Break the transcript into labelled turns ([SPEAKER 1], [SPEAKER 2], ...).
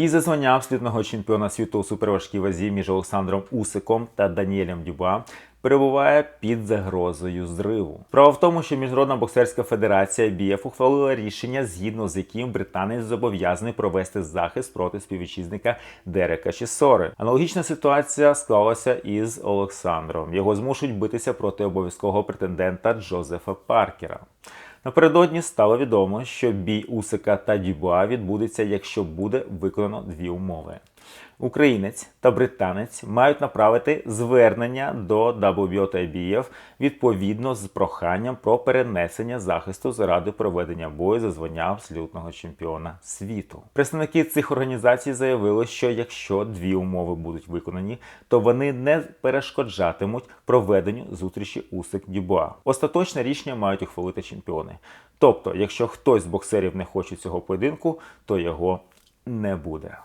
[SPEAKER 1] Бій за звання абсолютного чемпіона світу у суперважкій вазі між Олександром Усиком та Даніелем Дюба перебуває під загрозою зриву. Справа в тому, що Міжнародна боксерська федерація БІФ ухвалила рішення, згідно з яким британець зобов'язаний провести захист проти співвітчизника Дерека Чісори. Аналогічна ситуація склалася із Олександром. Його змушують битися проти обов'язкового претендента Джозефа Паркера. Напередодні стало відомо, що бій Усика та Дюбуа відбудеться, якщо буде виконано дві умови. Українець та британець мають направити звернення до та відповідно з проханням про перенесення захисту заради проведення бою за звання абсолютного чемпіона світу. Представники цих організацій заявили, що якщо дві умови будуть виконані, то вони не перешкоджатимуть проведенню зустрічі Усик Дюбуа. Остаточне рішення мають ухвалити чемпіони. Тобто, якщо хтось з боксерів не хоче цього поєдинку, то його не буде.